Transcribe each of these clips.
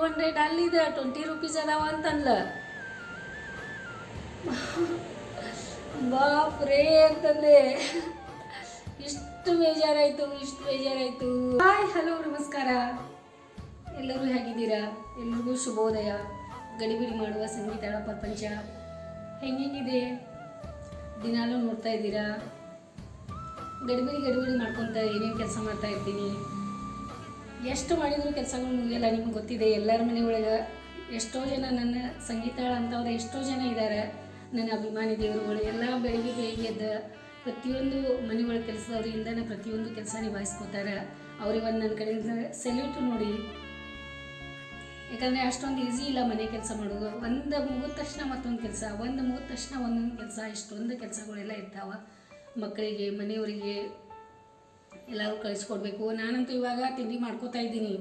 Hundred ಅಲ್ಲಿದೆ twenty rupees ಅದಾವ ಅಂತಂದ್ಲ. ಬಾಪ್ ರೇ ಅಂತಂದೆ. ಇಷ್ಟು ಬೇಜಾರಾಯಿತು ಇಷ್ಟು ಬೇಜಾರಾಯಿತು. ಹಾಯ್ ಹಲೋ ನಮಸ್ಕಾರ. ಎಲ್ಲರೂ ಹೇಗಿದ್ದೀರಾ? ಎಲ್ರಿಗೂ ಶುಭೋದಯ. ಗಡಿಬಿಡಿ ಮಾಡುವ ಸಂಗೀತಳ ಪ್ರಪಂಚ ಹೆಂಗೆಂಗಿದೆ? ದಿನಾಲೂ ನೋಡ್ತಾ ಇದ್ದೀರಾ? ಗಡಿಬಿಡಿ ಗಡಿಬಿಡಿ ಮಾಡ್ಕೊತ ಏನೇನು ಕೆಲಸ ಮಾಡ್ತಾ ಇರ್ತೀನಿ? ಎಷ್ಟು ಮಾಡಿದರೂ ಕೆಲಸಗಳು ಮುಗಿಯಲ್ಲ, ನಿಮ್ಗೆ ಗೊತ್ತಿದೆ, ಎಲ್ಲರ ಮನೆ ಒಳಗೆ ಎಷ್ಟೋ ಜನ ನನ್ನ ಸಂಗೀತಾಳ ಅಂತವ್ರು ಎಷ್ಟೋ ಜನ ಇದ್ದಾರೆ ನನ್ನ ಅಭಿಮಾನಿ ದೇವರುಗಳು ಎಲ್ಲ ಬೆಳಿಗ್ಗೆ ಬೆಳಿಗ್ಗೆ ಎದ್ದ ಪ್ರತಿಯೊಂದು ಮನೆ ಒಳಗೆ ಕೆಲಸದವರಿಂದನೇ ಪ್ರತಿಯೊಂದು ಕೆಲಸ ನಿಭಾಯಿಸ್ಕೋತಾರೆ. ಅವ್ರಿಗೆ ಒಂದು ನನ್ನ ಕಡೆಯಿಂದ ಸೆಲ್ಯೂಟ್ ನೋಡಿ. ಯಾಕಂದರೆ ಅಷ್ಟೊಂದು ಈಸಿ ಇಲ್ಲ ಮನೆ ಕೆಲಸ ಮಾಡೋದು ಒಂದು ಮುಗಿದ ತಕ್ಷಣ ಮತ್ತೊಂದು ಕೆಲಸ, ಒಂದು ಮುಗಿದ ತಕ್ಷಣ ಒಂದೊಂದು ಕೆಲಸ, ಇಷ್ಟೊಂದು ಕೆಲಸಗಳೆಲ್ಲ ಇರ್ತಾವೆ. ಮಕ್ಕಳಿಗೆ, ಮನೆಯವರಿಗೆ ಎಲ್ಲರೂ ಕಳಿಸ್ಕೊಡ್ಬೇಕು. ನಾನಂತೂ ಇವಾಗ ತಿಂಡಿ ಮಾಡ್ಕೋತಾ ಇದ್ದೀನಿ.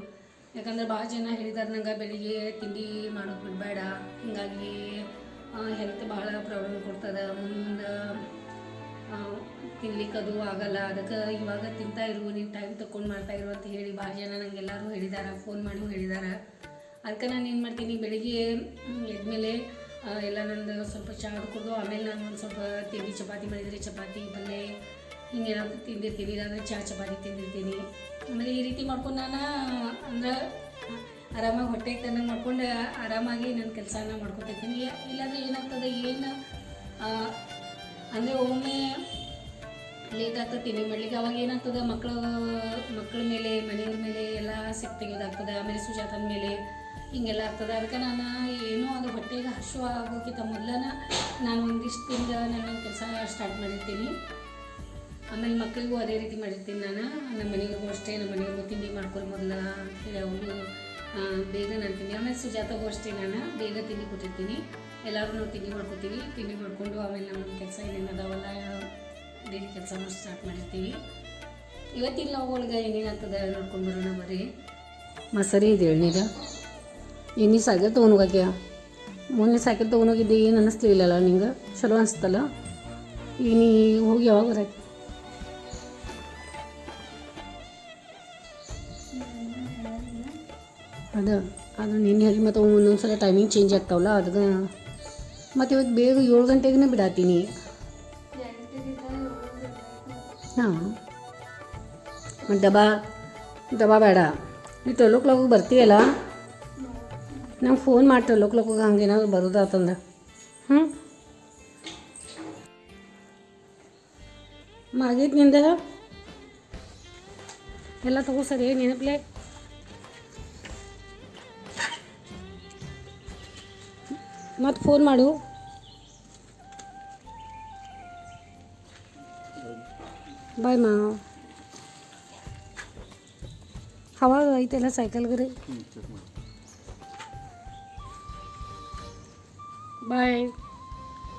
ಯಾಕಂದ್ರೆ ಭಾಳ ಜನ ಹೇಳಿದಾರೆ ನಂಗೆ ಬೆಳಿಗ್ಗೆ ತಿಂಡಿ ಮಾಡೋದು ಬಿಡಬೇಡ. ಹಿಂಗಾಗಿ ಹೆಲ್ತ್ ಭಾಳ ಪ್ರಾಬ್ಲಮ್ ಕೊಡ್ತದೆ. ಮುಂದೆ ತಿನ್ಲಿಕ್ಕೆ ಅದು ಆಗಲ್ಲ. ಅದಕ್ಕೆ ಇವಾಗ ತಿಂತಾ ಇರು, ನೀವು ಟೈಮ್ ತಕೊಂಡು ಮಾಡ್ತಾ ಇರು ಅಂತ ಹೇಳಿ ಭಾಳ ಜನ ನಂಗೆ ಎಲ್ಲರೂ ಹೇಳಿದ್ದಾರೆ ಫೋನ್ ಮಾಡಿ ಹೇಳಿದ್ದಾರೆ ಅದಕ್ಕೆ ನಾನು ಏನು ಮಾಡ್ತೀನಿ, ಬೆಳಿಗ್ಗೆ ಎದ್ಮೇಲೆ ಎಲ್ಲ ನಂದು ಸ್ವಲ್ಪ ಚಹಾ ಕುಡಿದು, ಆಮೇಲೆ ನಾನು ಒಂದು ಸ್ವಲ್ಪ ತಿಂಡಿ, ಚಪಾತಿ ಮಾಡಿದರೆ ಚಪಾತಿ, ಪಲ್ಯ ಹಿಂಗೇನಾದ್ರು ತಿಂದಿರ್ತೀನಿ ಇಲ್ಲಾಂದರೆ ಚಹಾ ಚಪಾತಿ ತಿಂದಿರ್ತೀನಿ. ಆಮೇಲೆ ಈ ರೀತಿ ಮಾಡ್ಕೊಂಡು ನಾನು, ಅಂದ್ರೆ ಆರಾಮಾಗಿ ಹೊಟ್ಟೆ ತನಕ ಮಾಡ್ಕೊಂಡು ಆರಾಮಾಗಿ ನನ್ನ ಕೆಲಸನ ಮಾಡ್ಕೊತಿರ್ತೀನಿ ಇಲ್ಲಾಂದರೆ ಏನಾಗ್ತದೆ, ಏನು ಅಂದರೆ ಒಮ್ಮೆ ಲೇಟ್ ಆಗ್ತದೆ ಮಾಡ್ಲಿಕ್ಕೆ. ಅವಾಗ ಏನಾಗ್ತದೆ ಮಕ್ಕಳು ಮಕ್ಕಳ ಮೇಲೆ, ಮನೆಯವ್ರ ಮೇಲೆ ಎಲ್ಲ ಸಿಕ್ ತೆಗೆಯೋದಾಗ್ತದೆ. ಆಮೇಲೆ ಸುಜಾತನ ಮೇಲೆ ಹಿಂಗೆಲ್ಲ ಆಗ್ತದೆ. ಅದಕ್ಕೆ ನಾನು ಏನೋ ಅದು ಹೊಟ್ಟೆಗೆ ಹಸಿವು ಆಗೋಕ್ಕಿಂತ ಮೊದಲನ ನಾನು ಒಂದಿಷ್ಟು ತಿಂದ ನಾನು ಕೆಲಸ ಸ್ಟಾರ್ಟ್ ಮಾಡಿರ್ತೀನಿ. ಆಮೇಲೆ ಮಕ್ಕಳಿಗೂ ಅದೇ ರೀತಿ ಮಾಡಿರ್ತೀನಿ ನಾನು. ನಮ್ಮ ಮನೆಯವ್ರಿಗೂ ಅಷ್ಟೇ, ನಮ್ಮ ಮನೆಯವ್ರಿಗೂ ತಿಂಡಿ ಮಾಡ್ಕೊರಿ ಮೊದಲ ಅಂತೇಳಿ ಅವರು ಬೇಗ ನಾನು ತಿಂಡಿ ಆಮೇಲೆ ಸುಜಾತಗೂ ಅಷ್ಟೇ ನಾನು. ಬೇಗ ತಿಂಡಿ ಕೊಟ್ಟಿರ್ತೀನಿ. ಎಲ್ಲರೂ ನಾವು ತಿಂಡಿ ಮಾಡ್ಕೊತೀವಿ. ತಿಂಡಿ ಮಾಡಿಕೊಂಡು ಆಮೇಲೆ ನಮ್ಮ ಕೆಲಸ ಏನೇನು ಅದಾವಲ್ಲ ಡೈಲಿ ಕೆಲಸ ಸ್ಟಾರ್ಟ್ ಮಾಡಿರ್ತೀವಿ. ಇವತ್ತಿನ ಒಳಗೆ ಏನೇನಾಗ್ತದೆ ನೋಡ್ಕೊಂಡು ಬರೋಣ ಬರ್ರಿ. ಮಸರಿ ಇದೆ ಎಳ್ನೀರು. ಎಣ್ಣೆ ಸಾಕಿರ್ ತೊಗೊಂಡೋಗ್ಯ ಮೊನ್ನೆ ಸೈಕಲ್ ತೊಗೊಂಡೋಗಿದ್ದೆ, ಏನು ಅನ್ನಿಸ್ತಿಲ್ಲಲ್ಲ ನಿಂಗೆ? ಚಲೋ ಅನಿಸ್ತಲ್ಲ ಈಗ ನೀ ಹೋಗಿ ಯಾವಾಗ ಬರಕ್ಕೆ ಅದ, ಅದು ನಿನ್ನೆ ಹೇಳಿ ಮತ್ತು ಒಂದೊಂದು ಸಲ ಟೈಮಿಂಗ್ ಚೇಂಜ್ ಆಗ್ತಾವಲ್ಲ ಅದಕ್ಕೆ ಮತ್ತು ಇವತ್ತು ಬೇಗ ಏಳು ಗಂಟೆಗೆ ಬಿಡಾತೀನಿ. ಹಾಂ. ಮತ್ತು ಡಬಾ ಡಬಾ ಬೇಡ. ನೀ ಓ ಕ್ಲಾಕಿಗೆ ಬರ್ತೀಯಲ್ಲ? ನಂಗೆ ಫೋನ್ ಮಾಡಿ ಟೊಲೋ ಕ್ಲಾಕಿಗೆ ಹಂಗೇನಾದ್ರು ಬರೋದಾತಂದ್ರೆ. ಹ್ಞೂ ಮಾಗೈತೆ ನಿಂದ? ಎಲ್ಲ ತಗೋ ಸರಿ, ನೆನಪ್ಲೆ? ಮತ್ತು ಫೋನ್ ಮಾಡು. ಬಾಯ್ ಮಾ ಹವಾ ಐತೆಲ್ಲ ರೀ ಬಾಯ್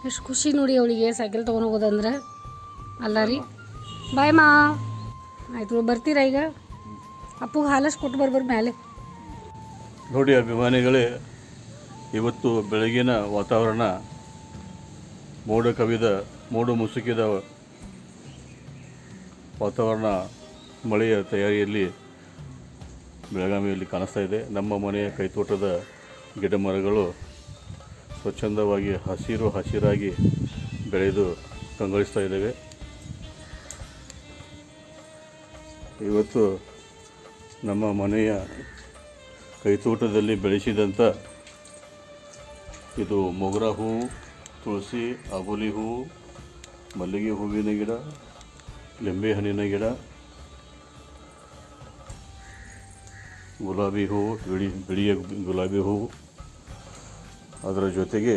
ಎಷ್ಟು ಖುಷಿ ನೋಡಿ ಅವಳಿಗೆ ಸೈಕಲ್ ತೊಗೊಂಡು ಹೋಗೋದಂದ್ರೆ. ಅಲ್ಲ ರೀ. ಬಾಯ್ ಮಾ ಆಯ್ತು ಬರ್ತೀರಾ ಈಗ? ಅಪ್ಪಗೆ ಹಾಲಷ್ಟು ಕೊಟ್ಟು ಬರ್ಬಾರ್ದು ಮೇಲೆ ನೋಡಿ ಅಭಿಮಾನಿಗಳೇ ಇವತ್ತು ಬೆಳಗಿನ ವಾತಾವರಣ, ಮೋಡ ಕವಿದ, ಮೋಡ ಮುಸುಕಿದ ವಾತಾವರಣ ಮಳೆಯ ತಯಾರಿಯಲ್ಲಿ ಬೆಳಗಾವಿಯಲ್ಲಿ ಕಾಣಿಸ್ತಾ ಇದೆ. ನಮ್ಮ ಮನೆಯ ಕೈತೋಟದ ಗಿಡ ಮರಗಳು ಸ್ವಚ್ಛಂದವಾಗಿ ಹಸಿರು ಹಸಿರಾಗಿ ಬೆಳೆದು ಕಂಗೊಳಿಸ್ತಾ ಇದ್ದೇವೆ. ಇವತ್ತು ನಮ್ಮ ಮನೆಯ ಕೈತೋಟದಲ್ಲಿ ಬೆಳೆಸಿದಂಥ ಇದು ಮೊಗರ ಹೂವು ತುಳಸಿ, ಅಬುಲಿ ಹೂವು ಮಲ್ಲಿಗೆ ಹೂವಿನ ಗಿಡ, ಲಿಂಬೆ ಹಣ್ಣಿನ ಗಿಡ, ಗುಲಾಬಿ ಹೂವು ಬಿಳಿ, ಬಿಳಿಯ ಗುಲಾಬಿ ಹೂವು ಅದರ ಜೊತೆಗೆ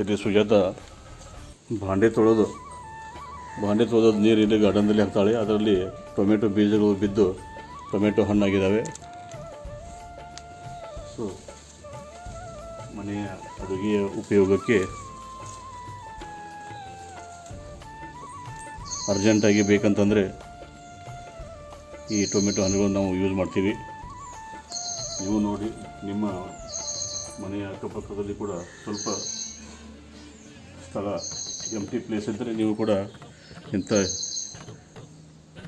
ಇಲ್ಲಿ ಸುಜಾತ ಭಾಂಡೆ ತೊಳೆದು ಭಾಂಡೆ ತೊಳೆದ ನೀರು ಇಲ್ಲಿ ಗಾರ್ಡನ್ದಲ್ಲಿ ಹಾಕ್ತಾಳೆ. ಅದರಲ್ಲಿ ಟೊಮೆಟೊ ಬೀಜಗಳು ಬಿದ್ದು ಟೊಮೆಟೊ ಹಣ್ಣಾಗಿದ್ದಾವೆ. ಸೊ ಮನೆಯ ಅಡುಗೆಯ ಉಪಯೋಗಕ್ಕೆ ಅರ್ಜೆಂಟಾಗಿ ಬೇಕಂತಂದರೆ ಈ ಟೊಮೆಟೊ ಹಣ್ಣುಗಳನ್ನು ನಾವು ಯೂಸ್ ಮಾಡ್ತೀವಿ. ನೀವು ನೋಡಿ, ನಿಮ್ಮ ಮನೆಯ ಅಕ್ಕಪಕ್ಕದಲ್ಲಿ ಕೂಡ ಸ್ವಲ್ಪ ಸ್ಥಳ ಎಂಟಿ ಪ್ಲೇಸ್ ಇದ್ದರೆ ನೀವು ಕೂಡ ಇಂಥ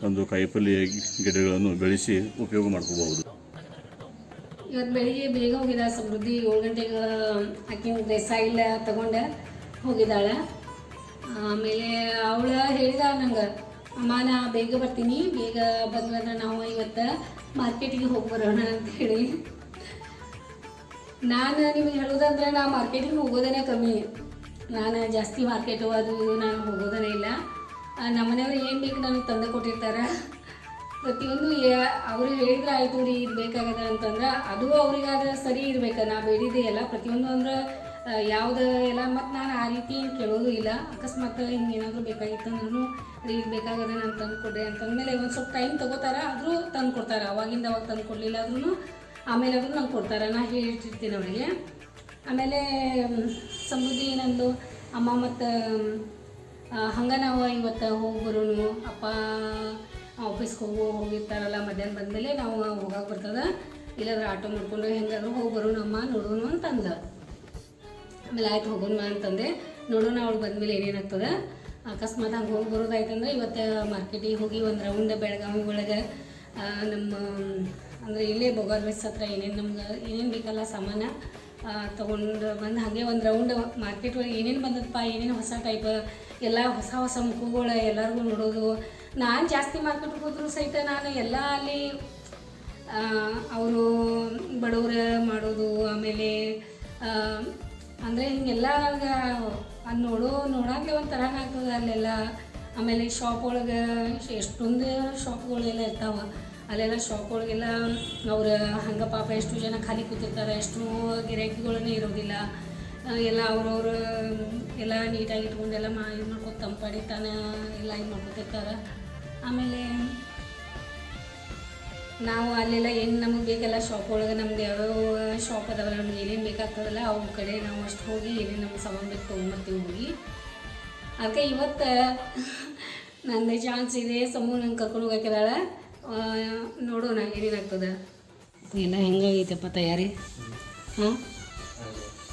ಒಂದು ಕಾಯಿಪಲ್ಯ ಗಿಡಗಳನ್ನು ಬೆಳೆಸಿ ಉಪಯೋಗ ಮಾಡ್ಕೋಬಹುದು. ಇವತ್ತು ಬೆಳಿಗ್ಗೆ ಬೇಗ ಹೋಗಿದ್ದ ಸಮೃದ್ಧಿ ಏಳು ಗಂಟೆಗೆ ಆಕಿನ ಆಗಿಲ್ಲ ತಗೊಂಡು ಹೋಗಿದ್ದಾಳೆ. ಆಮೇಲೆ ಅವಳು ಹೇಳಿದ ನಂಗೆ, ಅಮ್ಮ, ನಾ ಬೇಗ ಬರ್ತೀನಿ, ಬೇಗ ಬಂದ್ರೆ ನಾವು ಇವತ್ತು ಮಾರ್ಕೆಟಿಗೆ ಹೋಗಿ ಬರೋಣ ಹೇಳಿ. ನಾನು ನಿಮಗೆ ಹೇಳೋದಂದ್ರೆ ನಾ ಮಾರ್ಕೆಟಿಗೆ ಹೋಗೋದೇ ಕಮ್ಮಿ. ನಾನು ಜಾಸ್ತಿ ಮಾರ್ಕೆಟು ಅದು ನಾನು ಹೋಗೋದೇ ಇಲ್ಲ. ನಮ್ಮನೆಯವ್ರು ಏನು ಬೇಕು ನನಗೆ ತಂದು ಕೊಟ್ಟಿರ್ತಾರೆ. ಪ್ರತಿಯೊಂದು ಅವ್ರು ಹೇಳಿದ್ರೆ ಆಯ್ತು ರೀ ಇದು ಬೇಕಾಗದ ಅಂತಂದ್ರೆ ಅದು ಅವ್ರಿಗಾದ ಸರಿ ಇರ್ಬೇಕು. ನಾ ಬೇಡಿದ್ದೆ ಎಲ್ಲ. ಪ್ರತಿಯೊಂದು ಅಂದ್ರೆ ಯಾವ್ದು ಎಲ್ಲ, ಮತ್ತು ನಾನು ಆ ರೀತಿ ಏನು ಕೇಳೋದು ಇಲ್ಲ. ಅಕಸ್ಮಾತ್ ಹಿಂಗೆ ಏನಾದರೂ ಬೇಕಾಗಿತ್ತು ಅಂದ್ರೂ ರೀ ಇದು ಬೇಕಾಗದ ನಾನು ತಂದು ಕೊಡ್ರಿ ಅಂತಂದಮೇಲೆ ಒಂದು ಸ್ವಲ್ಪ ಟೈಮ್ ತೊಗೋತಾರ, ಆದರೂ ತಂದು ಕೊಡ್ತಾರೆ ಅವಾಗಿಂದ ಅವಾಗ ತಂದು ಕೊಡಲಿಲ್ಲ ಆದ್ರೂ ಆಮೇಲೆ ಆದರೂ ನಂಗೆ ಕೊಡ್ತಾರೆ. ನಾ ಹೇಳ್ತಿರ್ತೀನಿ ಅವರಿಗೆ. ಆಮೇಲೆ ಸಮೃದ್ಧಿ ಏನಂದು ಅಮ್ಮ ಮತ್ತು ಹಂಗೆ ನಾವು ಇವತ್ತು ಹೋಗಿ ಬರೋನು. ಅಪ್ಪ ಆಫೀಸ್ಗೆ ಹೋಗೋ, ಹೋಗಿರ್ತಾರಲ್ಲ, ಮಧ್ಯಾಹ್ನ ಬಂದಮೇಲೆ ನಾವು ಹೋಗಕ್ಕೆ ಬರ್ತದ. ಇಲ್ಲಾಂದ್ರೆ ಆಟೋ ಮಾಡ್ಕೊಂಡು ಹೆಂಗಾದ್ರೂ ಹೋಗಿ ಬರೋಣಮ್ಮ, ನೋಡೋಣ ಅಂತಂದ. ಆಮೇಲೆ ಆಯ್ತು ಹೋಗೋಣ ಅಂತಂದೆ. ನೋಡೋಣ ಅವಳು ಬಂದಮೇಲೆ ಏನೇನಾಗ್ತದೆ. ಅಕಸ್ಮಾತ್ ಹಂಗೆ ಹೋಗಿ ಬರೋದಾಯ್ತಂದ್ರೆ ಇವತ್ತು ಮಾರ್ಕೆಟಿಗೆ ಹೋಗಿ ಒಂದು ರೌಂಡ್ ಬೆಳಗಾವಿ ಒಳಗೆ ನಮ್ಮ, ಅಂದರೆ ಇಲ್ಲೇ ಬೊಗಾರ್ ಬೆಸ್ ಹತ್ರ ಏನೇನು ನಮ್ಗೆ, ಏನೇನು ಬೇಕಲ್ಲ ಸಾಮಾನ ತೊಗೊಂಡು ಬಂದು ಹಾಗೆ ಒಂದು ರೌಂಡ್ ಮಾರ್ಕೆಟ್ ಒಳಗೆ ಏನೇನು ಬಂದದಪ್ಪ ಏನೇನು ಹೊಸ ಟೈಪ್ ಎಲ್ಲ ಹೊಸ ಹೊಸ ಮುಖಗಳು ಎಲ್ಲರಿಗೂ ನೋಡೋದು. ನಾನು ಜಾಸ್ತಿ ಮಾರ್ಕೆಟ್ಗೆ ಹೋದರೂ ಸಹಿತ ನಾನು ಎಲ್ಲ ಅಲ್ಲಿ ಅವರು ಬಡವರು ಮಾಡೋದು, ಆಮೇಲೆ ಅಂದರೆ ಹಿಂಗೆಲ್ಲ ಅದು ನೋಡೋ ನೋಡೋಕ್ಕೆ ಒಂಥರ ಆಗ್ತದೆ ಅಲ್ಲೆಲ್ಲ. ಆಮೇಲೆ ಶಾಪ್ ಒಳಗೆ ಎಷ್ಟೊಂದು ಶಾಪ್ಗಳೆಲ್ಲ ಇರ್ತಾವೆ. ಅಲ್ಲೆಲ್ಲ ಶಾಪ್ ಒಳಗೆಲ್ಲ ಅವ್ರು ಹಂಗೆ ಪಾಪ ಎಷ್ಟು ಜನ ಖಾಲಿ ಕೂತಿರ್ತಾರೆ, ಎಷ್ಟು ಗಿರಾಕಿಗಳನ್ನೇ ಇರೋದಿಲ್ಲ. ಎಲ್ಲ ಅವ್ರವ್ರ, ಎಲ್ಲ ನೀಟಾಗಿ ಇಟ್ಕೊಂಡು ಎಲ್ಲ ಮಾ ಇದು ಮಾಡ್ಕೊಂಡು ತಂಪಾಡಿ ತಾನೇ ಎಲ್ಲ ಇದು ಮಾಡ್ಕೊತಿರ್ತಾರೆ ಆಮೇಲೆ ನಾವು ಅಲ್ಲೆಲ್ಲ ಏನು ನಮಗೆ ಬೇಕಲ್ಲ ಶಾಪ್ ಒಳಗೆ ನಮ್ಗೆ ಯಾವ್ಯಾವ ಶಾಪ್ ಅದಾವಲ್ಲ, ನಮ್ಗೆ ಏನೇನು ಬೇಕಾಗ್ತದಲ್ಲ, ಅವ್ರ ಕಡೆ ನಾವು ಅಷ್ಟು ಹೋಗಿ ಏನೇನು ನಮ್ಗೆ ಸಾಮಾನು ಬೇಕು ತೊಗೊಂಬರ್ತೀವಿ ಹೋಗಿ. ಅದಕ್ಕೆ ಇವತ್ತು ನಂದು ಚಾನ್ಸ್ ಇದೆ, ಸಮೂ ನಂಗೆ ಕರ್ಕೊಂಡು ಹೋಗಕ್ಕಿದಾಳೆ ನೋಡೋಣ ಏನೇನಾಗ್ತದೆ. ಎಲ್ಲ ಹೆಂಗಾಗೈತಪ್ಪ ತಯಾರಿ? ಹಾಂ?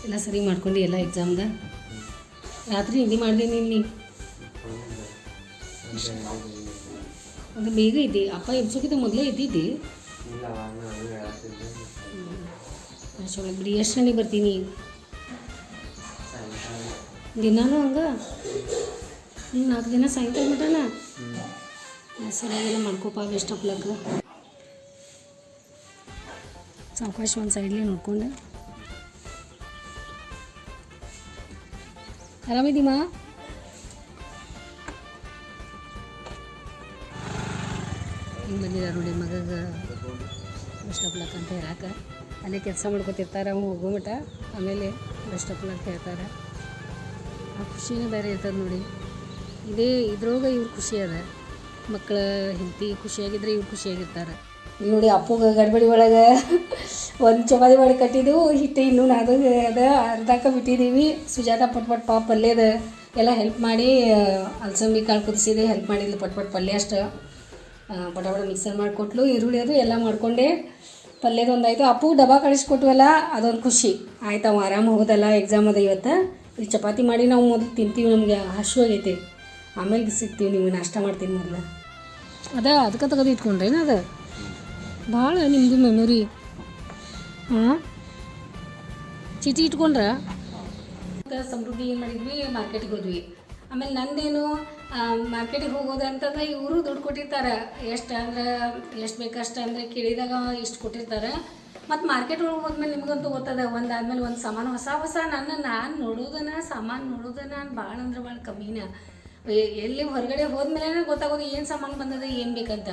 ಎಲ್ಲ ಸರಿ ಮಾಡ್ಕೊಂಡು ಎಲ್ಲ ಎಕ್ಸಾಮ್ದ ರಾತ್ರಿ ನಿದ್ದೆ ಮಾಡಿದೆ ನಿನ್ನೆ ಅದು ಬೇಗ ಇದ್ದೆ ಅಪ್ಪ ಎಬ್ಸೋಕ್ಕಿಂತ ಮೊದಲೇ ಇದ್ದಿದ್ದೆ ಅಷ್ಟೊಳಗೆ ಬಿಡಿ ಎಷ್ಟು ಗಂಟೆಗೆ ಬರ್ತೀನಿ? ದಿನಾನು ಹಂಗೆ? ಹ್ಞೂ ನಾಲ್ಕು ದಿನ ಸಾಯಂಕಾಲ ಮಟನ ಸರಿಯಾಗೆಲ್ಲ ಮಾಡ್ಕೋಪ ವೆಸ್ಟ್ ಅಪ್ಲಕ್ಕ ಲಕ್. ಸಾವಕಾಶ ಒಂದು ಸೈಡ್ಲಿ ನೋಡ್ಕೊಂಡು. ಆರಾಮಿದ್ದೀಮ ಹಿಂಗೆ ಬಂದಿರ ನೋಡಿ ಮಗಗೆ ಬೆಸ್ಟ್ ಆಫ್ ಲಕ್ ಅಂತ ಹೇಳಕ್ಕೆ ಅಲ್ಲೇ ಕೆಲಸ ಮಾಡ್ಕೊತಿರ್ತಾರೆ ಅವ್ನು ಹೋಗೋ ಆಮೇಲೆ ಬಸ್ ಆಫ್ ಲಕ್ ಹೇಳ್ತಾರೆ. ಆ ಖುಷಿನೇ ಬೇರೆ ಇರ್ತದೆ ನೋಡಿ. ಇದೇ ಇದ್ರೊಳಗೆ ಇವ್ರು ಖುಷಿ ಅದ. ಮಕ್ಕಳ ಹೆಂಡತಿ ಖುಷಿಯಾಗಿದ್ರೆ ಇವ್ರು ಖುಷಿಯಾಗಿರ್ತಾರೆ. ಇಲ್ಲಿ ನೋಡಿ ಅಪ್ಪುಗೆ ಗಡ್ಬಡಿ ಒಳಗೆ ಒಂದು ಚಪಾತಿ ಮಾಡಿ ಕಟ್ಟಿದ್ದು, ಹಿಟ್ಟು ಇನ್ನೂ ಅದು ಅದ, ಅರ್ಧಕ್ಕೆ ಬಿಟ್ಟಿದ್ದೀವಿ ಸುಜಾತ ಪಟ್ ಪಟ್ ಪಾಪ ಪಲ್ಯದ ಎಲ್ಲ ಹೆಲ್ಪ್ ಮಾಡಿ ಅಲಸಂದಿ ಕಾಳು ಕುದಿಸಿದೆ ಹೆಲ್ಪ್ ಮಾಡಿದ್ಲು ಪಟ್ ಪಟ್ ಪಲ್ಯ ಅಷ್ಟು. ಪಟ ಬಡ ಬಡ ಮಿಕ್ಸರ್ ಮಾಡಿಕೊಟ್ಲು ಈರುಳ್ಳಿ ಅದು ಎಲ್ಲ ಮಾಡಿಕೊಂಡೆ. ಪಲ್ಯದ ಆಯಿತು. ಅಪ್ಪು ಡಬ್ಬ ಕಳಿಸ್ಕೊಟ್ವಲ್ಲ, ಅದೊಂದು ಖುಷಿ. ಆಯ್ತು ಅವ ಆರಾಮ ಹೋಗೋದಲ್ಲ ಎಕ್ಸಾಮ್ ಅದ ಇವತ್ತು. ಇಲ್ಲಿ ಚಪಾತಿ ಮಾಡಿ ನಾವು ಮೊದಲು ತಿಂತೀವಿ ನಮಗೆ ಹಸು ಆಗೈತೆ ಆಮೇಲೆ ಸಿಗ್ತೀವಿ ನೀವು, ನಾಷ್ಟ ಮಾಡ್ತೀನಿ ಮೊದಲು. ಅದ ಅದಕ್ಕೆ ತೆಗೆದು ಇಟ್ಕೊಂಡ್ರೇನು ಅದು? ಭಾಳ ನಿಮ್ಮದು ಮೆಮೊರಿ ಹಾಂ? ಚೀಟಿ ಇಟ್ಕೊಂಡ್ರೆ? ಸಮೃದ್ಧಿ ಏನು ಮಾಡಿದ್ವಿ? ಮಾರ್ಕೆಟಿಗೆ ಹೋದ್ವಿ. ಆಮೇಲೆ ನಂದೇನು ಮಾರ್ಕೆಟಿಗೆ ಹೋಗೋದು ಅಂತಂದ್ರೆ ಇವರು ದುಡ್ಡು ಕೊಟ್ಟಿರ್ತಾರೆ. ಎಷ್ಟು ಅಂದ್ರೆ ಎಷ್ಟು ಬೇಕಷ್ಟು ಅಂದರೆ ಕೇಳಿದಾಗ ಇಷ್ಟು ಕೊಟ್ಟಿರ್ತಾರೆ. ಮತ್ತು ಮಾರ್ಕೆಟ್ ಒಳಗೆ ಹೋದ್ಮೇಲೆ ನಿಮಗಂತೂ ಗೊತ್ತದೆ ಒಂದು ಆದ್ಮೇಲೆ ಒಂದು ಸಾಮಾನು ಹೊಸ ಹೊಸ ನನ್ನ ನಾನು ನೋಡೋದನ್ನ ಸಾಮಾನು ನೋಡೋದನ್ನ ನಾನು ಭಾಳ ಅಂದ್ರೆ ಭಾಳ ಕಮ್ಮಿನ. ಎಲ್ಲಿ ಹೊರಗಡೆ ಹೋದ್ಮೇಲೆ ಗೊತ್ತಾಗೋದು ಏನು ಸಾಮಾನು ಬಂದದ ಏನು ಬೇಕಂತ.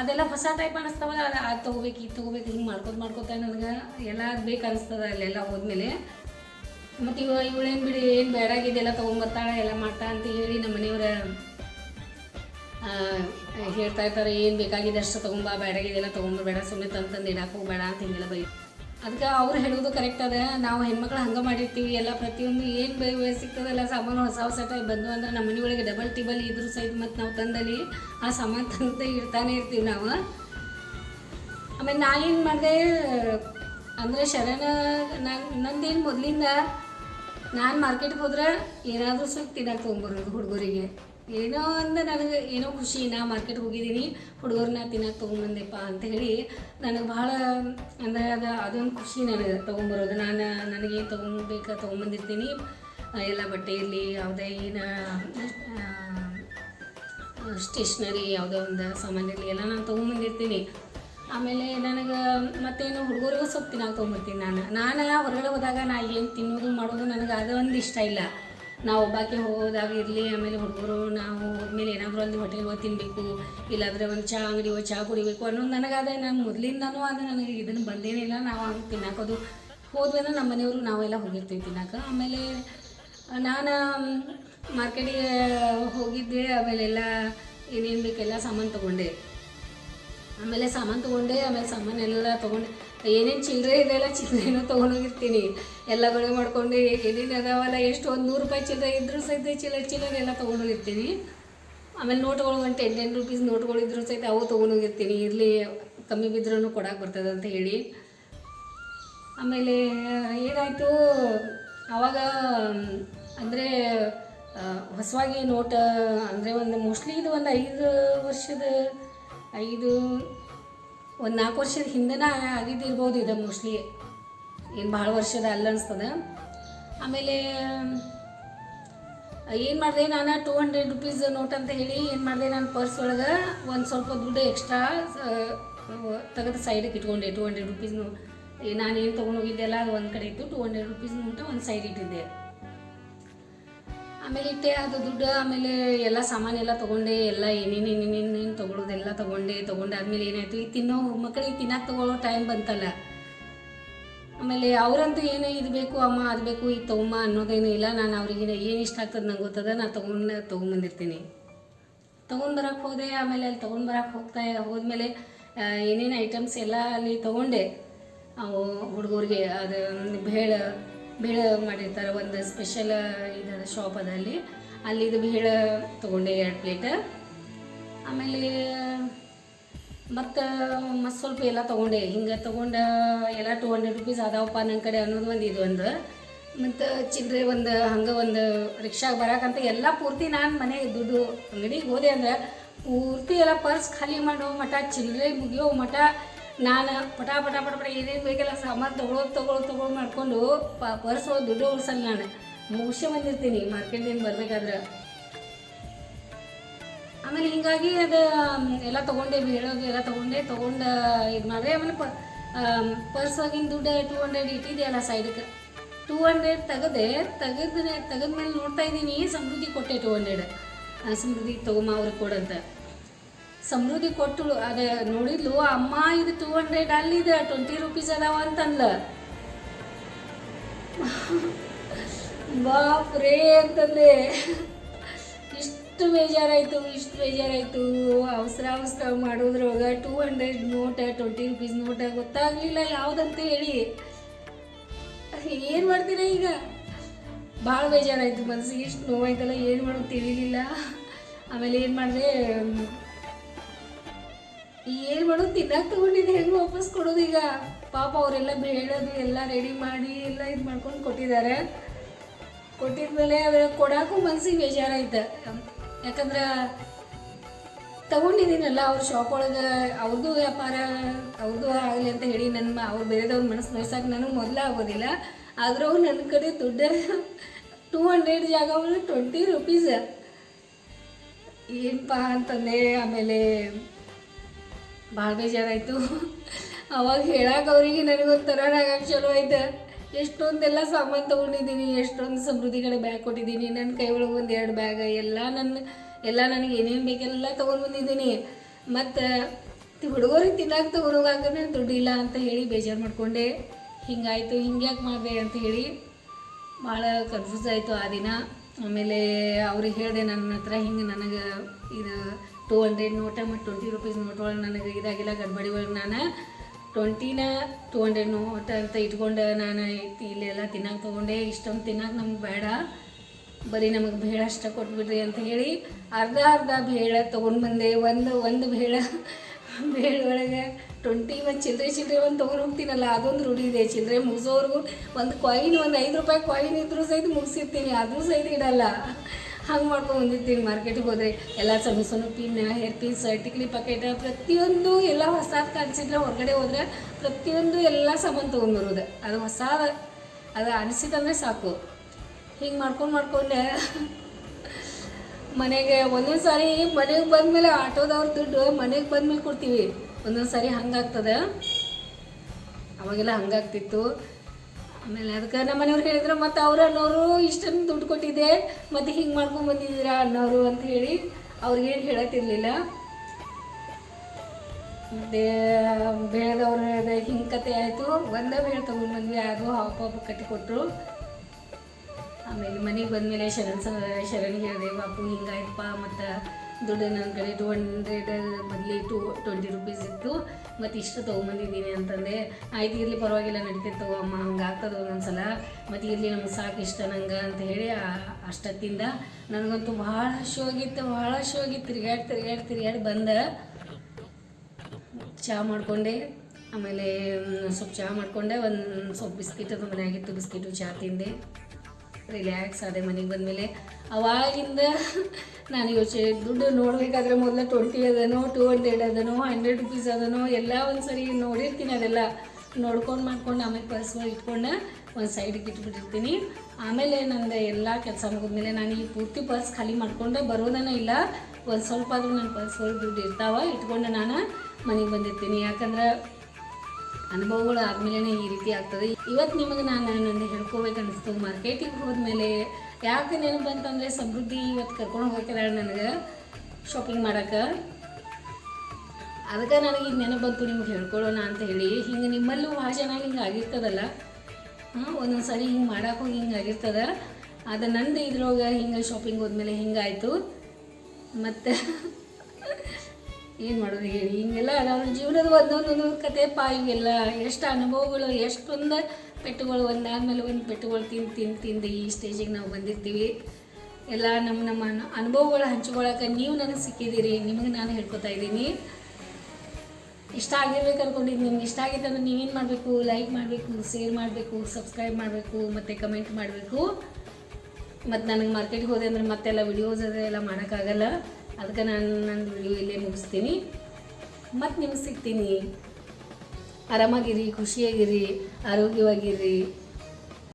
ಅದೆಲ್ಲ ಹೊಸ ಟೈಪ್ ಅನ್ನಿಸ್ತಾವಲ್ಲ ಅದು ಅದು ತೊಗೋಬೇಕು ಇದು ತೊಗೋಬೇಕು, ಹಿಂಗೆ ಮಾಡ್ಕೊತ ಮಾಡ್ಕೊತ ನನಗೆ ಎಲ್ಲ ಬೇಕು ಅನಿಸ್ತದ ಅಲ್ಲೆಲ್ಲ ಹೋದ್ಮೇಲೆ. ಮತ್ತು ಇವ, ಇವಳೇನು ಬಿಡಿ, ಏನು ಬೇಡಾಗಿದ್ದೆಲ್ಲ ತೊಗೊಂಬರ್ತಾಳೆ, ಎಲ್ಲ ಮಾಡ್ತಾ ಅಂತ ಹೇಳಿ ನಮ್ಮ ಮನೆಯವ್ರ ಹೇಳ್ತಾ ಇರ್ತಾರೆ, ಏನು ಬೇಕಾಗಿದೆ ಅಷ್ಟು ತೊಗೊಂಬ ಬೇಡಾಗಿದೆಲ್ಲ ತೊಗೊಂಬರ್ಬೇಡ ಸುಮ್ಮನೆ ತಂದು ತಂದು ಇಡಕ್ಕೆ ಹೋಗ್ಬೇಡ ಅಂತ ಹಿಂಗೆಲ್ಲ ಬೈ ಅದಕ್ಕೆ ಅವ್ರು ಹೇಳೋದು ಕರೆಕ್ಟ್ ಅದ. ನಾವು ಹೆಣ್ಮಕ್ಳು ಹಂಗೆ ಮಾಡಿರ್ತೀವಿ, ಎಲ್ಲ ಪ್ರತಿಯೊಂದು ಏನು ಬೇ ಸಿಗ್ತದಲ್ಲ, ಸಾಮಾನು ಹೊಸ ಹೊಸ ಟೈಪ್ ಬಂದು ಅಂದ್ರೆ ನಮ್ಮ ಮನೆಯೊಳಗೆ ಡಬಲ್ ಟಿಬಲ್ ಇದ್ರು ಸಹಿತ ಮತ್ತು ನಾವು ತಂದಲ್ಲಿ ಆ ಸಾಮಾನು ತಂದು ಇಡ್ತಾನೆ ಇರ್ತೀವಿ ನಾವು. ಆಮೇಲೆ ನಾ ಏನು ಮಾಡಿದೆ, ಅಂದರೆ ಶರಣ ನಾನು, ನಂದೇನು ಮೊದಲಿಂದ ನಾನು ಮಾರ್ಕೆಟ್ಗೆ ಹೋದ್ರೆ ಏನಾದರೂ ಸ್ವಲ್ಪ ತಿನ್ನಕ್ಕೆ ತೊಗೊಂಬರೋದು ಹುಡುಗರಿಗೆ. ಏನೋ ಒಂದು ನನಗೆ ಏನೋ ಖುಷಿ, ನಾ ಮಾರ್ಕೆಟ್ ಹೋಗಿದ್ದೀನಿ ಹುಡುಗರನ್ನ ತಿನ್ನಕ್ಕೆ ತೊಗೊಂಬಂದೆಪ್ಪ ಅಂತ ಹೇಳಿ ನನಗೆ ಭಾಳ ಅಂದರೆ ಅದು, ಅದೊಂದು ಖುಷಿ ನನಗೆ ತೊಗೊಂಬರೋದು. ನಾನು ನನಗೆ ಏನು ತೊಗೊಬೇಕಾ ತೊಗೊಂಬಂದಿರ್ತೀನಿ. ಎಲ್ಲ ಬಟ್ಟೆ ಇರಲಿ, ಯಾವುದೇ ಏನು ಸ್ಟೇಷ್ನರಿ, ಯಾವುದೋ ಒಂದು ಸಾಮಾನು ಇರಲಿ, ಎಲ್ಲ ನಾನು ತೊಗೊಂಬಂದಿರ್ತೀನಿ. ಆಮೇಲೆ ನನಗೆ ಮತ್ತೇನು ಹುಡುಗರಿಗೂ ಸ್ವಲ್ಪ ತಿನ್ನಕ್ಕೆ ತೊಗೊಂಬರ್ತೀನಿ ನಾನು. ನಾನು ಹೊರಗಡೆ ಹೋದಾಗ ನಾ ಏನು ತಿನ್ನೋದು ಮಾಡೋದು ನನಗೆ ಅದೊಂದು ಇಷ್ಟ ಇಲ್ಲ. ನಾವು ಒಬ್ಬಾಕೆ ಹೋದಾಗ ಇರಲಿ, ಆಮೇಲೆ ಹುಡುಗರು ನಾವು ಹೋದ್ಮೇಲೆ ಏನಾದರೂ ಅಲ್ಲಿ ಹೋಟೆಲ್ ಹೋಗಿ ತಿನ್ನಬೇಕು ಇಲ್ಲಾಂದರೆ ಒಂದು ಚಹಾ ಅಂಗಡಿ ಹೋಗಿ ಚಹಾ ಕುಡಿಬೇಕು ಅನ್ನೋದು ನನಗೆ ಅದೇ ನಾನು ಮೊದಲಿಂದನೂ ಅದು ನನಗೆ ಇದನ್ನು ಬಂದೇನಿಲ್ಲ ನಾವು ಹಂಗೆ ತಿನ್ನಕೋದು ಹೋದ್ವಿ ಅಂದ್ರೆ ನಮ್ಮ ಮನೆಯವರು ನಾವೆಲ್ಲ ಹೋಗಿರ್ತೀವಿ ತಿನ್ನಕ್ಕೆ ಆಮೇಲೆ ನಾನು ಮಾರ್ಕೆಟಿಗೆ ಹೋಗಿದ್ದೆ ಆಮೇಲೆಲ್ಲ ಏನೇನು ಬೇಕೆಲ್ಲ ಸಾಮಾನು ತೊಗೊಂಡೆ. ಆಮೇಲೆ ಸಾಮಾನು ತೊಗೊಂಡೆ, ಆಮೇಲೆ ಸಾಮಾನೆಲ್ಲ ತೊಗೊಂಡೆ. ಏನೇನು ಚಿಲ್ಲರೆ ಇದೆಲ್ಲ ಚಿಲ್ಲರೆನೂ ತೊಗೊಂಡೋಗಿರ್ತೀನಿ. ಎಲ್ಲ ಗಡೆ ಮಾಡ್ಕೊಂಡು ಏನೇನು ಅದಾವಲ್ಲ, ಎಷ್ಟು ಒಂದು ನೂರು ರೂಪಾಯಿ ಚಿಲ್ಲರೆ ಇದ್ದರೂ ಸಹಿತ ಚಿಲ್ಲರೆ ಚಿಲ್ಲರೆ ಎಲ್ಲ ತೊಗೊಂಡೋಗಿರ್ತೀನಿ. ಆಮೇಲೆ ನೋಟ್ಗಳು ಒಂದು ಟೆನ್ ಟೆನ್ ರುಪೀಸ್ ನೋಟ್ಗಳು ಇದ್ರೂ ಸಹಿತ ಅವು ತೊಗೊಂಡೋಗಿರ್ತೀನಿ. ಇರಲಿ, ಕಮ್ಮಿ ಬಿದ್ರೂ ಕೊಡಕ್ಕೆ ಬರ್ತದೆ ಅಂತ ಹೇಳಿ. ಆಮೇಲೆ, ಏನಾಯಿತು? ಆವಾಗ ಅಂದರೆ ಹೊಸವಾಗಿ ನೋಟ, ಅಂದರೆ ಒಂದು ಮೋಸ್ಟ್ಲಿ ಇದು ಒಂದು ಐದು ವರ್ಷದ, ಐದು ಒಂದು ನಾಲ್ಕು ವರ್ಷದ ಹಿಂದೆನೇ ಆಗಿದ್ದಿರ್ಬೋದು ಇದು ಮೋಸ್ಟ್ಲಿ ಏನು ಭಾಳ ವರ್ಷದ ಅಲ್ಲ ಅನ್ಸ್ತದೆ. ಆಮೇಲೆ, ಏನು ಮಾಡಿದೆ ನಾನು ಟೂ ಹಂಡ್ರೆಡ್ ರುಪೀಸ್ ನೋಟ್ ಅಂತ ಹೇಳಿ ಏನು ಮಾಡಿದೆ ನಾನು ಪರ್ಸ್ ಒಳಗೆ ಒಂದು ಸ್ವಲ್ಪ ದುಡ್ಡು ಎಕ್ಸ್ಟ್ರಾ ತೆಗೆದು ಸೈಡಿಗೆ ಇಟ್ಕೊಂಡೆ. ಟೂ ಹಂಡ್ರೆಡ್ ರುಪೀಸ್ ನಾನು ಏನು ತೊಗೊಂಡೋಗಿದ್ದೆಲ್ಲ ಅದು ಒಂದು ಕಡೆ ಇತ್ತು. ಟೂ ಹಂಡ್ರೆಡ್ ರುಪೀಸ್ ನೋಟ ಒಂದು ಸೈಡ್ ಇಟ್ಟಿದ್ದೆ. ಆಮೇಲೆ ಇಟ್ಟೆ, ಅದು ದುಡ್ಡು ಆಮೇಲೆ ಎಲ್ಲ ಸಾಮಾನೆಲ್ಲ ತೊಗೊಂಡೆ, ಎಲ್ಲ ಏನೇನು ಏನೇನೇನೇನು ತೊಗೊಳೋದೆಲ್ಲ ತೊಗೊಂಡೆ ಆದಮೇಲೆ ಏನಾಯಿತು ಈಗ ತಿನ್ನೋ ಮಕ್ಕಳಿಗೆ ತಿನ್ನಕ್ಕೆ ತೊಗೊಳ್ಳೋ ಟೈಮ್ ಬಂತಲ್ಲ. ಆಮೇಲೆ ಅವರಂತೂ ಏನೇ ಇದು ಬೇಕು, ಅಮ್ಮ ಅದು ಬೇಕು ಈ ತೊಗೊಂಬ ಅನ್ನೋದೇನು ಇಲ್ಲ. ನಾನು ಅವ್ರಿಗೆ ಏನು ಇಷ್ಟ ಆಗ್ತದೆ ನಂಗೆ ಗೊತ್ತದ ನಾನು ತೊಗೊಂಡು ತೊಗೊಂಬಂದಿರ್ತೀನಿ ತೊಗೊಂಡು ಬರಕ್ಕೆ ಹೋದೆ, ಆಮೇಲೆ ಅಲ್ಲಿ ತೊಗೊಂಡು ಬರಕ್ಕೆ ಹೋಗ್ತಾ ಹೋದ್ಮೇಲೆ ಏನೇನು ಐಟಮ್ಸ್ ಎಲ್ಲ ಅಲ್ಲಿ ತೊಗೊಂಡೆ. ಹುಡುಗರಿಗೆ ಅದು ಬೇಳೆ ಬೇಳೆ ಮಾಡಿರ್ತಾರೆ, ಒಂದು ಸ್ಪೆಷಲ್ ಇದು ಶಾಪ್ ಅದ ಅಲ್ಲಿ ಅಲ್ಲಿ ಇದು ಬೇಳೆ ತೊಗೊಂಡೆ ಎರಡು ಪ್ಲೇಟ್ ಆಮೇಲೆ, ಮತ್ತು ಮತ್ತು ಸ್ವಲ್ಪ ಎಲ್ಲ ತೊಗೊಂಡೆ. ಹಿಂಗೆ ತೊಗೊಂಡು, ಎಲ್ಲ ಟು ಹಂಡ್ರೆಡ್ ರುಪೀಸ್ ಅದಾವಪ್ಪ ನನ್ನ ಕಡೆ ಅನ್ನೋದು ಒಂದು ಇದು ಒಂದು. ಮತ್ತು ಚಿಲ್ಲರೆ ಒಂದು, ಹಂಗೆ ಒಂದು ರಿಕ್ಷಾಗೆ ಬರಕ್ಕಂತ ಎಲ್ಲ ಪೂರ್ತಿ ನಾನು ಮನೆ ದುಡ್ಡು ಅಂಗಡಿಗೆ ಹೋದೆ ಅಂದ್ರೆ ಪೂರ್ತಿ ಎಲ್ಲ ಪರ್ಸ್ ಖಾಲಿ ಮಾಡೋ ಮಠ ಚಿಲ್ಲರೆ ಮುಗಿಯೋ ಮಠ ನಾನು ಪಟ ಪಟ ಪಟ ಪಟ ಏನೇನು ಬೇಕಲ್ಲ ಸಾಮಾನು ತೊಗೊಳೋದು ತೊಗೊಳೋದು ತೊಗೊಳೋ ಮಾಡಿಕೊಂಡು ಪ ಪರ್ಸ್ ದುಡ್ಡು ಉಳ್ಸಲ್ಲ ನಾನು. ಮುಗಿಸಿ ಬಂದಿರ್ತೀನಿ ಮಾರ್ಕೆಟಿಂದ ಬರಬೇಕಾದ್ರೆ. ಆಮೇಲೆ ಹಿಂಗಾಗಿ ಅದು ಎಲ್ಲ ತೊಗೊಂಡೆ ಹೇಳೋದು ಎಲ್ಲ ತೊಗೊಂಡೆ, ತೊಗೊಂಡು ಇದು ಮಾಡಿದೆ. ಆಮೇಲೆ ಪ ಪರ್ಸ್ ಆಗಿನ ದುಡ್ಡು ಟೂ ಹಂಡ್ರೆಡ್ ಇಟ್ಟಿದೆಯಲ್ಲ ಸೈಡ್ಗೆ ಟೂ ಹಂಡ್ರೆಡ್ ತೆಗೆದೆ ತೆಗೆದ, ತೆಗೆದ್ಮೇಲೆ ನೋಡ್ತಾ ಇದ್ದೀನಿ, ಸಮೃದ್ಧಿ ಕೊಟ್ಟೆ ಟೂ ಹಂಡ್ರೆಡ್ ಸಮೃದ್ಧಿ ತೊಗೊಂಬ ಅವ್ರಿಗೆ ಕೊಡಂತ. ಸಮೃದ್ಧಿ ಕೊಟ್ಟಳು. ಅದೇ ನೋಡಿದ್ಲು, ಅಮ್ಮ, ಇದು ಟೂ ಹಂಡ್ರೆಡ್ ಅಲ್ಲಿದೆ ಟ್ವೆಂಟಿ ರುಪೀಸ್ ಅದಾವ ಅಂತಂದ್ಲ. ಬಾಪ್ರೇ ಅಂತಂದೆ ಇಷ್ಟು ಬೇಜಾರಾಯಿತು ಇಷ್ಟು ಬೇಜಾರಾಯಿತು. ಅವಸರ ಅವಸರ ಮಾಡೋದ್ರೊಳಗೆ ಟೂ ಹಂಡ್ರೆಡ್ ನೋಟ ಟ್ವೆಂಟಿ ರುಪೀಸ್ ನೋಟ ಗೊತ್ತಾಗಲಿಲ್ಲ, ಯಾವುದಂತ ಹೇಳಿ. ಏನು ಮಾಡ್ತೀರಾ ಈಗ? ಭಾಳ ಬೇಜಾರಾಯಿತು ಮನಸ್ಸಿಗೆ, ಇಷ್ಟು ನೋವಾಯ್ತಲ್ಲ, ಏನು ಮಾಡೋದು ತಿಳಿಲಿಲ್ಲ. ಆಮೇಲೆ ಏನು ಮಾಡಿದೆ ಏನು ಮಾಡೋದು? ತಿನ್ನಕ್ಕೆ ತಗೊಂಡಿದ್ದೆ. ಹೆಂಗೆ ವಾಪಸ್ ಕೊಡೋದು ಈಗ? ಪಾಪ ಅವರೆಲ್ಲ ಹೇಳೋದು, ಎಲ್ಲ ರೆಡಿ ಮಾಡಿ, ಎಲ್ಲ ಇದು ಮಾಡ್ಕೊಂಡು ಕೊಟ್ಟಿದ್ದಾರೆ. ಕೊಟ್ಟಿದ್ಮೇಲೆ ಅವ್ರ ಕೊಡೋಕ್ಕೂ ಮನ್ಸಿಗೆ ಬೇಜಾರಾಯ್ತು. ಯಾಕಂದ್ರೆ ತಗೊಂಡಿದ್ದೀನಲ್ಲ ಅವ್ರ ಶಾಪ್ ಒಳಗೆ ಅವ್ರದ್ದು ವ್ಯಾಪಾರ ಅವ್ರದ್ದು ಆಗಲಿ ಅಂತ ಹೇಳಿ ನನ್ನ ಅವ್ರು ಬೇರೆದವ್ರ ಮನಸ್ಸು ನೋಯ್ಸಕ್ಕೆ ನನಗೆ ಮೊದಲೇ ಆಗೋದಿಲ್ಲ. ಆದರೂ ನನ್ನ ಕಡೆ ದುಡ್ಡು ಟೂ ಹಂಡ್ರೆಡ್ ಜಾಗ ಟ್ವೆಂಟಿ ರುಪೀಸ್ ಏನಪ್ಪ ಅಂತಂದೆ, ಆಮೇಲೆ ಭಾಳ ಬೇಜಾರಾಯಿತು. ಅವಾಗ ಹೇಳಕ್ಕೆ ಅವರಿಗೆ ನನಗೊಂಥರ ಆಗಕ್ಕೆ ಚಲೋ ಆಯ್ತು. ಎಷ್ಟೊಂದೆಲ್ಲ ಸಾಮಾನು ತೊಗೊಂಡಿದ್ದೀನಿ, ಎಷ್ಟೊಂದು ಸಮೃದ್ಧಿಗಳ ಬ್ಯಾಗ್ ಕೊಟ್ಟಿದ್ದೀನಿ ನನ್ನ ಕೈ ಒಳಗೆ ಒಂದು ಎರಡು ಬ್ಯಾಗ ಎಲ್ಲ ನನ್ನ ಎಲ್ಲ ನನಗೆ ಏನೇನು ಬೇಕೆಲ್ಲ ತೊಗೊಂಡು ಬಂದಿದ್ದೀನಿ. ಮತ್ತು ಹುಡುಗರಿಗೆ ತಿನ್ನಕ್ಕೆ ನಾನು ದುಡ್ಡಿಲ್ಲ ಅಂತ ಹೇಳಿ ಬೇಜಾರು ಮಾಡಿಕೊಂಡೆ. ಹಿಂಗಾಯಿತು, ಹಿಂಗ್ಯಾಕೆ ಮಾಡಿದೆ ಅಂತ ಹೇಳಿ ಭಾಳ ಕನ್ಫ್ಯೂಸ್ ಆಯಿತು ಆ ದಿನ. ಆಮೇಲೆ ಅವ್ರಿಗೆ ಹೇಳಿದೆ ನನ್ನ ಹತ್ರ ಹಿಂಗೆ ನನಗೆ ಇದು ಟೂ ಹಂಡ್ರೆಡ್ ನೋಟ ಮತ್ತು ಟ್ವೆಂಟಿ ರುಪೀಸ್ ನೋಟ್ ಒಳಗೆ ನನಗೆ ಇದಾಗಿಲ್ಲ, ಗಡ್ಬಡಿ ಒಳಗೆ ನಾನು ಟ್ವೆಂಟಿನ ಟು ಹಂಡ್ರೆಡ್ ನೋಟ್ ಅಂತ ಇಟ್ಕೊಂಡು ನಾನು ಇಲ್ಲಿ ಇಲ್ಲೆಲ್ಲ ತಿನ್ನಕ್ಕೆ ತೊಗೊಂಡೆ. ಇಷ್ಟೊಂದು ತಿನ್ನಕ್ಕೆ ನಮ್ಗೆ ಬೇಡ. ಬರೀ ನಮಗೆ ಬೇಡ ಅಷ್ಟ ಕೊಟ್ಬಿಡ್ರಿ ಅಂತ ಹೇಳಿ ಅರ್ಧ ಅರ್ಧ ಬೇಳೆ ತೊಗೊಂಡು ಬಂದೆ. ಒಂದು ಒಂದು ಬೇಳೆ ಬೇಳೆ ಒಳಗೆ ಟ್ವೆಂಟಿ ಒಂದು ಚಿಲ್ಲರೆ ಚಿಲ್ಲರೆ ಒಂದು ತೊಗೊಂಡು ಹೋಗ್ತೀನಲ್ಲ, ಅದೊಂದು ರೂಢಿ ಇದೆ. ಚಿಲ್ಲರೆ ಮುಗಿಸೋರ್ಗು ಒಂದು ಕಾಯಿನ್ ಒಂದು ಐದು ರೂಪಾಯಿ ಕಾಯಿನ್ ಇದ್ರೂ ಸಹಿತ ಮುಗಿಸಿರ್ತೀನಿ, ಆದರೂ ಸಹಿತ ಇಡಲ್ಲ. ಹಂಗೆ ಮಾಡ್ಕೊಂಡು ಬಂದಿರ್ತೀನಿ ಮಾರ್ಕೆಟಿಗೆ ಹೋದರೆ ಎಲ್ಲ ಸಣ್ಣ ಸಣ್ಣ ಪಿನ್ ಹೇರ್ ಪೀಸ್ ಟಿಕ್ಲಿ ಪಾಕೆಟ್ ಪ್ರತಿಯೊಂದು ಎಲ್ಲ ಹೊಸದು ಕಾಣಿಸಿದ್ರೆ ಹೊರಗಡೆ ಹೋದರೆ ಪ್ರತಿಯೊಂದು ಎಲ್ಲ ಸಾಮಾನು ತೊಗೊಂಡ್ಬರೋದು ಅದು ಹೊಸ ಅದು ಅನಿಸಿದಂದ್ರೆ ಸಾಕು. ಹಿಂಗೆ ಮಾಡ್ಕೊಂಡು ಮಾಡ್ಕೊಂಡೆ. ಮನೆಗೆ ಒಂದೊಂದು ಸಾರಿ ಮನೆಗೆ ಬಂದಮೇಲೆ ಆಟೋದವ್ರ ದುಡ್ಡು ಮನೆಗೆ ಬಂದಮೇಲೆ ಕೊಡ್ತೀವಿ. ಒಂದೊಂದು ಸಾರಿ ಹಂಗಾಗ್ತದೆ ಅವಾಗೆಲ್ಲ ಹಂಗಾಗ್ತಿತ್ತು ಆಮೇಲೆ ಅದಕ್ಕೆ ನಮ್ಮ ಮನೆಯವ್ರು ಹೇಳಿದ್ರು, ಮತ್ತು ಅವರು ಅನ್ನೋರು ಇಷ್ಟನ್ನು ದುಡ್ಡು ಕೊಟ್ಟಿದ್ದೆ, ಮತ್ತು ಹಿಂಗೆ ಮಾಡ್ಕೊಂಡು ಬಂದಿದ್ದೀರಾ ಅನ್ನೋರು ಅಂತ ಹೇಳಿ ಅವ್ರಿಗೇನು ಹೇಳತ್ತಿರ್ಲಿಲ್ಲ. ಮತ್ತು ಹೇಳಿದೆ ಹಿಂಗೆ ಕತೆ ಆಯಿತು, ಒಂದೇ ಬೇಳೆ ತೊಗೊಂಡು ಬಂದ್ವಿ, ಅದು ಹಾಪ್ ಹಾಪ್ ಕಟ್ಟಿ ಕೊಟ್ಟರು ಆಮೇಲೆ ಮನೆಗೆ ಬಂದಮೇಲೆ ಶರಣ್ ಸ, ಶರಣ್ ಹೇಳಿದೆ, ಬಾಪು ಹಿಂಗಾಯ್ತಪ್ಪ, ಮತ್ತು ದುಡ್ಡು ನನ್ನ ಕಡೆ ಟು ಹಂಡ್ರೆಡ್ ಬದಲಿ, ಟು ಟ್ವೆಂಟಿ ರುಪೀಸ್ ಇತ್ತು. ಮತ್ತು ಇಷ್ಟು ತೊಗೊಂಬಂದಿದ್ದೀನಿ ಅಂತಂದೆ ಆಯ್ತು ಇರಲಿ ಪರವಾಗಿಲ್ಲ ನಡೀತೈತೆ ತಗೋ ಅಮ್ಮ, ಹಂಗೆ ಆಗ್ತದೆ ಒಂದೊಂದು ಸಲ ಮತ್ತು ಇರಲಿ ನಮ್ಗೆ ಸಾಕು ಇಷ್ಟ ನಂಗೆ ಅಂತ ಹೇಳಿ ಅಷ್ಟತ್ತಿಂದ ನನಗಂತೂ ಭಾಳ ಶೋಗಿತ್ತು ಭಾಳ ಶೋಗಿತ್ತು ತಿರುಗಾಡಿ ತಿರ್ಗಾಡಿ ತಿರ್ಗಾಡಿ ಬಂದೆ. ಚಹಾ ಮಾಡಿಕೊಂಡೆ. ಆಮೇಲೆ ಸ್ವಲ್ಪ ಚಹಾ ಮಾಡಿಕೊಂಡೆ, ಒಂದು ಸ್ವಲ್ಪ ಬಿಸ್ಕಿಟ್ ಅದು ಮನೆಯಾಗಿತ್ತು ಬಿಸ್ಕಿಟು ಚಹಾ ತಿಂದೆ. ರಿಲ್ಯಾಕ್ಸ್ ಆದೆ ಮನೆಗೆ ಬಂದಮೇಲೆ ಅವಾಗಿಂದ ನಾನು ಯೋಚನೆ, ದುಡ್ಡು ನೋಡಬೇಕಾದ್ರೆ ಮೊದಲು ಟ್ವೆಂಟಿ ಅದನೋ ಟೂ ಹಂಡ್ರೆಡ್ ಅದನೋ ಹಂಡ್ರೆಡ್ ರುಪೀಸ್ ಅದನೋ, ಎಲ್ಲ ಒಂದು ಸರಿ ನೋಡಿರ್ತೀನಿ ಅದೆಲ್ಲ. ನೋಡ್ಕೊಂಡು ಮಾಡ್ಕೊಂಡು ಆಮೇಲೆ ಪರ್ಸ್ ಒಳಗೆ ಇಟ್ಕೊಂಡು ಒಂದು ಸೈಡಿಗೆ ಇಟ್ಬಿಟ್ಟಿರ್ತೀನಿ. ಆಮೇಲೆ ನಂದು ಎಲ್ಲ ಕೆಲಸ ಮುಗಿದ್ಮೇಲೆ ನಾನು ಈ ಪೂರ್ತಿ ಪರ್ಸ್ ಖಾಲಿ ಮಾಡಿಕೊಂಡು, ಬರೋದನ್ನ ಇಲ್ಲ. ಒಂದು ಸ್ವಲ್ಪ ಆದರೂ ನನ್ನ ಪರ್ಸ್ ಒಳಗೆ ದುಡ್ಡು ಇರ್ತಾವ, ಇಟ್ಕೊಂಡು ನಾನು ಮನೆಗೆ ಬಂದಿರ್ತೀನಿ. ಯಾಕಂದ್ರೆ ಅನುಭವಗಳು ಆದಮೇಲೆ ಈ ರೀತಿ ಆಗ್ತದೆ. ಇವತ್ತು ನಿಮಗೆ ನಾನು ನಂದು ಹೇಳ್ಕೋಬೇಕು ಅನಿಸ್ತು ಮಾರ್ಕೆಟಿಂಗ್ ಹೋದ್ಮೇಲೆ ಯಾಕೆ ನೆನಪು ಬಂತಂದರೆ ಸಮೃದ್ಧಿ ಇವತ್ತು ಕರ್ಕೊಂಡು ಹೋಗ್ತಾರ ನನಗೆ. ಶಾಪಿಂಗ್ ಮಾಡೋಕ್ಕೆ. ಅದಕ್ಕೆ ನನಗೆ ಈಗ ನೆನಪು ಬಂತು ನಿಮ್ಗೆ ಹೇಳ್ಕೊಳ್ಳೋಣ ಅಂತ ಹೇಳಿ. ಹಿಂಗೆ ನಿಮ್ಮಲ್ಲೂ ಭಾಳ ಚೆನ್ನಾಗಿ ಹಿಂಗೆ ಆಗಿರ್ತದಲ್ಲ? ಹಾಂ, ಒಂದೊಂದು ಸಾರಿ ಹಿಂಗೆ ಮಾಡೋಕೆ ಹೋಗಿ ಹಿಂಗೆ ಆಗಿರ್ತದೆ. ಅದು ನಂದು ಇದ್ರೊಳಗೆ ಹಿಂಗೆ ಶಾಪಿಂಗ್ ಹೋದ್ಮೇಲೆ ಹಿಂಗಾಯಿತು. ಮತ್ತು ಏನು ಮಾಡೋದು ಹೇಳಿ? ಹಿಂಗೆಲ್ಲ ನಮ್ಮ ಜೀವನದ ಒಂದೊಂದು ಕತೆ, ಪಾ, ಇವೆಲ್ಲ ಎಷ್ಟು ಅನುಭವಗಳು ಎಷ್ಟೊಂದು ಪೆಟ್ಟುಗಳು, ಒಂದಾದಮೇಲೆ ಒಂದು ಪೆಟ್ಟುಗಳು ತಿಂದು ತಿಂದು ತಿಂದು ಈ ಸ್ಟೇಜಿಗೆ ನಾವು ಬಂದಿರ್ತೀವಿ. ಎಲ್ಲ ನಮ್ಮ ನಮ್ಮ ಅನು- ಅನುಭವಗಳು ಹಂಚ್ಕೊಳಕ್ಕೆ ನೀವು ನನಗೆ ಸಿಕ್ಕಿದ್ದೀರಿ, ನಿಮಗೆ ನಾನು ಹೇಳ್ಕೊತಾ ಇದ್ದೀನಿ. ಇಷ್ಟ ಆಗಿರ್ಬೇಕು ಅನ್ಕೊಂಡಿದ್ದೀನಿ, ನಿಮ್ಗೆ ಇಷ್ಟ ಆಗಿತ್ತು ಅಂದ್ರೆ ನೀವೇನು ಮಾಡಬೇಕು? ಲೈಕ್ ಮಾಡಬೇಕು ಶೇರ್ ಮಾಡಬೇಕು ಸಬ್ಸ್ಕ್ರೈಬ್ ಮಾಡಬೇಕು, ಮತ್ತು ಕಮೆಂಟ್ ಮಾಡಬೇಕು. ಮತ್ತು ನನಗೆ ಮಾರ್ಕೆಟ್ಗೆ ಹೋದೆ ಅಂದರೆ ಮತ್ತೆಲ್ಲ ವಿಡಿಯೋಸ್ ಅದೆಲ್ಲ ಮಾಡೋಕ್ಕಾಗಲ್ಲ ಅದಕ್ಕೆ ನಾನು ನನ್ನ ವಿಡಿಯೋ ಇಲ್ಲೇ ಮುಗಿಸ್ತೀನಿ. ಮತ್ತು ನಿಮ್ಗೆ ಸಿಗ್ತೀನಿ. ಆರಾಮಾಗಿರಿ ಖುಷಿಯಾಗಿರಿ ಆರೋಗ್ಯವಾಗಿರಿ.